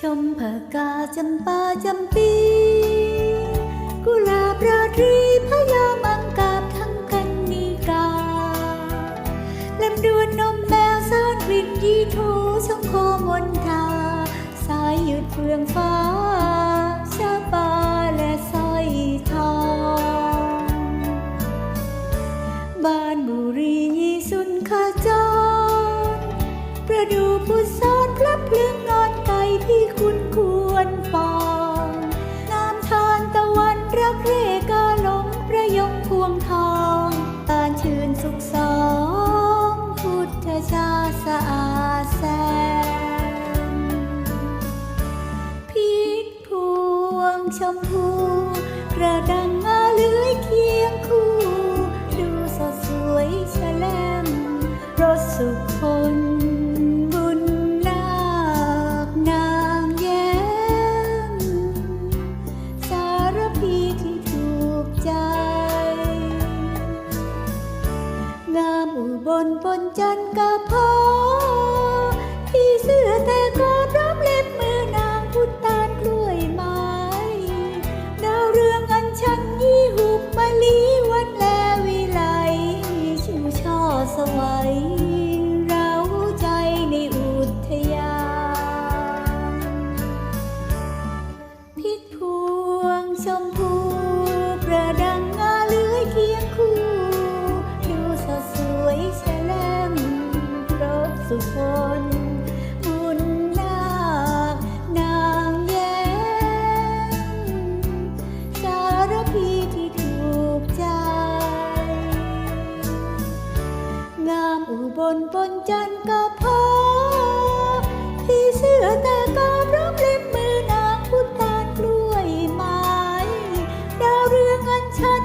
ชมผกาจำปาจำปีกุหลาบราตรีพยามังกาบทั้งกันนีกาลำดวนนมแมวซ่อนกลิ่นยีทูชงโคมนทา สายหยุดเฟืองฟ้า ชาปาและสร้อยทองบ้านบุรียีสุนขาจรประดูผู้ซ่อนพลับเพลืองนอน งชมพูกระดังมาเลื้อยเคียงคู่ ดูสดสวยแฉลมรสสุคนบุญนาคนางแย้มสารพีที่ถูกใจ งามอุบลปนจันกับพ่อพี่เสื้อแต่ ไหวเราใจในอุทยานพิษพวงชมพูประดังเลื้อเคียงคู่ ดูสดสวยแฉลมรสสุขามอุบลปนจันก็พอพี่เสื้อแต่ก็รับเล็บมือนางพุทธานกล้วยไม้ดาวเรืองอันชัน